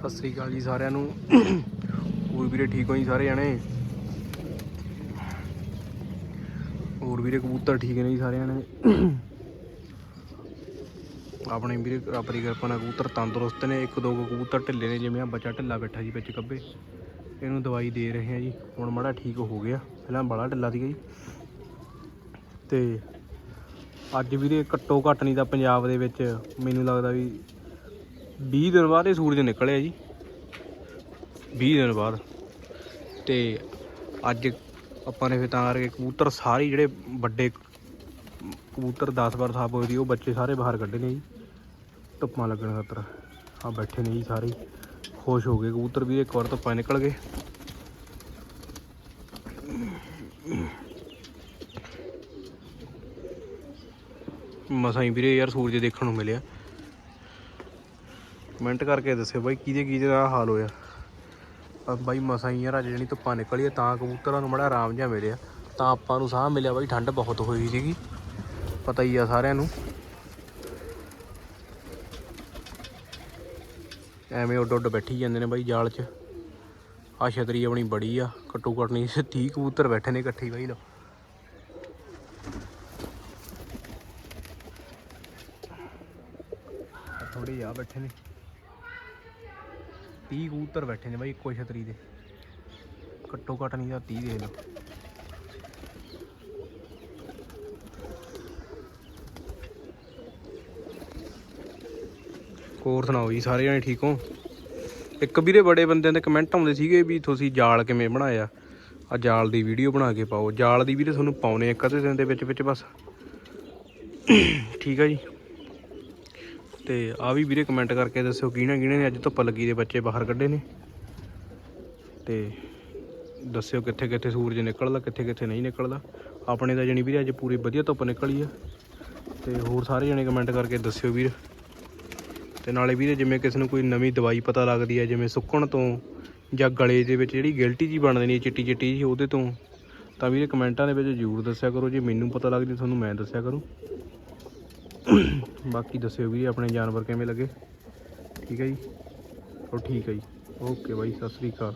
ਸਤਿ ਸ੍ਰੀ ਅਕਾਲ ਜੀ ਸਾਰਿਆਂ ਨੂੰ। ਹੋਰ ਵੀਰੇ ਠੀਕ ਹੋ ਜੀ ਸਾਰੇ ਜਣੇ? ਹੋਰ ਵੀਰੇ ਕਬੂਤਰ ਠੀਕ ਨੇ ਜੀ ਸਾਰੇ ਜਣੇ ਆਪਣੇ ਵੀਰੇ ਰੱਬ ਦੀ ਕਿਰਪਾ ਨਾਲ ਕਬੂਤਰ ਤੰਦਰੁਸਤ ਨੇ, ਇੱਕ ਦੋ ਕੁ ਕਬੂਤਰ ਢਿੱਲੇ ਨੇ ਜਿਵੇਂ ਆ ਬੱਚਾ ਢਿੱਲਾ ਬੈਠਾ ਜੀ ਵਿੱਚ ਕੱਬੇ। ਇਹਨੂੰ ਦਵਾਈ ਦੇ ਰਹੇ ਆ ਜੀ, ਹੁਣ ਮਾੜਾ ਠੀਕ ਹੋ ਗਿਆ। ਪਹਿਲਾਂ ਬੜਾ ਢਿੱਲਾ ਸੀਗਾ ਜੀ। ਤੇ ਅੱਜ ਵੀਰੇ ਘੱਟੋ ਘੱਟ ਨਹੀਂ ਤਾਂ ਪੰਜਾਬ ਦੇ ਵਿੱਚ ਮੈਨੂੰ ਲੱਗਦਾ ਵੀ 20 ਦਿਨ ਬਾਅਦ ਇਹ ਸੂਰਜ ਨਿਕਲਿਆ ਜੀ। 20 ਦਿਨ ਬਾਅਦ। ਤੇ ਅੱਜ ਆਪਾਂ ਨੇ ਫਿਰ ਤਾਂ ਕਰਕੇ ਕਬੂਤਰ ਸਾਰੇ ਜਿਹੜੇ ਵੱਡੇ ਕਬੂਤਰ 10 ਵਾਰ ਥਾਪ ਹੋਏ ਸੀ ਉਹ ਬੱਚੇ ਸਾਰੇ ਬਾਹਰ ਕੱਢੇ ਨੇ ਜੀ। ਧੁੱਪਾਂ ਲੱਗਣ ਖਾਤਰ। ਆ ਬੈਠੇ ਨੇ ਜੀ ਸਾਰੇ। ਖੁਸ਼ ਹੋ ਗਏ ਕਬੂਤਰ ਵੀ, ਇੱਕ ਵਾਰ ਧੁੱਪਾਂ ਨਿਕਲ ਗਏ। ਮਸਾਂ ਹੀ ਵੀਰੇ ਯਾਰ ਸੂਰਜ ਦੇਖਣ ਨੂੰ ਮਿਲਿਆ। ਕਮੈਂਟ ਕਰਕੇ ਦੱਸਿਓ ਬਾਈ ਕਿਹਦੇ ਕਿਹਦੇ ਦਾ ਹਾਲ ਹੋਇਆ। ਆ ਬਾਈ ਮਸਾਂ ਹੀ ਯਾਰ ਅੱਜ ਜਿਹੜੀ ਧੁੱਪਾਂ ਨਿਕਲੀ ਆ, ਤਾਂ ਕਬੂਤਰਾਂ ਨੂੰ ਬੜਾ ਆਰਾਮ ਜਿਹਾ ਮਿਲਿਆ। ਤਾਂ ਆਪਾਂ ਨੂੰ ਸਾਹ ਮਿਲਿਆ ਬਾਈ, ਠੰਡ ਬਹੁਤ ਹੋਈ ਸੀਗੀ। ਪਤਾ ਹੀ ਆ ਸਾਰਿਆਂ ਨੂੰ। ਐਵੇਂ ਉੱਡ ਉੱਡ ਬੈਠੀ ਜਾਂਦੇ ਨੇ ਬਾਈ ਜਾਲ 'ਚ। ਆ ਛਤਰੀ ਆਪਣੀ ਬੜੀ ਆ, ਘੱਟੋ ਘੱਟ ਨਹੀਂ 30 ਕਬੂਤਰ ਬੈਠੇ ਨੇ ਇਕੱਠੇ ਹੀ ਬਾਈ ਲੋ ਥੋੜੇ ਆ ਬੈਠੇ ਨੇ। 30 ਕਬੂਤਰ ਬੈਠੇ ਨੇ ਬਾਈ, ਇੱਕੋ ਛਤਰੀ ਦੇ। ਘੱਟੋ ਘੱਟ ਨਹੀਂ ਤਾਂ 30 ਦੇਖ ਲਓ। ਹੋਰ ਸੁਣਾਓ ਜੀ, ਸਾਰੇ ਜਣੇ ਠੀਕ ਹੋ? ਇੱਕ ਵੀਰੇ ਬੜੇ ਬੰਦਿਆਂ ਦੇ ਕਮੈਂਟ ਆਉਂਦੇ ਸੀਗੇ ਵੀ ਤੁਸੀਂ ਜਾਲ ਕਿਵੇਂ ਬਣਾਇਆ? ਆ ਜਾਲ ਦੀ ਵੀਡੀਓ ਬਣਾ ਕੇ ਪਾਓ। ਜਾਲ ਦੀ ਵੀਰੇ ਤੁਹਾਨੂੰ ਪਾਉਣੇ ਇੱਕ ਅੱਧੇ ਦਿਨ ਦੇ ਵਿੱਚ ਵਿੱਚ ਬਸ। ਠੀਕ ਆ ਜੀ। ਤੇ ਆ ਵੀ ਵੀਰੇ ਕਮੈਂਟ ਕਰਕੇ ਦੱਸਿਓ ਕਿਹਨਾਂ ਕਿਹਨਾਂ ਨੇ ਅੱਜ ਧੁੱਪ ਲੱਗੀ ਦੇ ਬੱਚੇ ਬਾਹਰ ਕੱਢੇ ਨੇ। ਤੇ ਦੱਸਿਓ ਕਿੱਥੇ ਕਿੱਥੇ ਸੂਰਜ ਨਿਕਲਦਾ, ਕਿੱਥੇ ਕਿੱਥੇ ਨਹੀਂ ਨਿਕਲਦਾ। ਆਪਣੇ ਤਾਂ ਜਣੀ ਵੀਰੇ ਅੱਜ ਪੂਰੀ ਵਧੀਆ ਧੁੱਪ ਨਿਕਲੀ ਆ। ਤੇ ਹੋਰ ਸਾਰੇ ਜਣੇ ਕਮੈਂਟ ਕਰਕੇ ਦੱਸਿਓ ਵੀਰ। ਤੇ ਨਾਲੇ ਵੀਰੇ ਜਿਵੇਂ ਕਿਸੇ ਨੂੰ ਕੋਈ ਨਵੀਂ ਦਵਾਈ ਪਤਾ ਲੱਗਦੀ ਹੈ ਜਿਵੇਂ ਸੁੱਕਣ ਤੋਂ ਜਾਂ ਗਲੇ ਦੇ ਵਿੱਚ ਜਿਹੜੀ ਗਿਲਟੀ ਜੀ ਬਣ ਜਾਂਦੀ ਹੈ ਚਿੱਟੀ ਚਿੱਟੀ ਜੀ ਉਹਦੇ ਤੋਂ, ਤਾਂ ਵੀਰੇ ਕਮੈਂਟਾਂ ਦੇ ਵਿੱਚ ਜ਼ਰੂਰ ਦੱਸਿਆ ਕਰੋ। ਜੇ ਮੈਨੂੰ ਪਤਾ ਲੱਗਦੀ ਤੁਹਾਨੂੰ ਮੈਂ ਦੱਸਿਆ ਕਰੂੰ। ਬਾਕੀ ਦੱਸਿਓ ਵੀਰੇ, ਆਪਣੇ ਜਾਨਵਰ ਕਿਵੇਂ ਲੱਗੇ? ਠੀਕ ਹੈ ਜੀ? ਉਹ ਠੀਕ ਹੈ ਜੀ। ਓਕੇ ਬਾਈ, ਸਤਿ ਸ੍ਰੀ ਅਕਾਲ।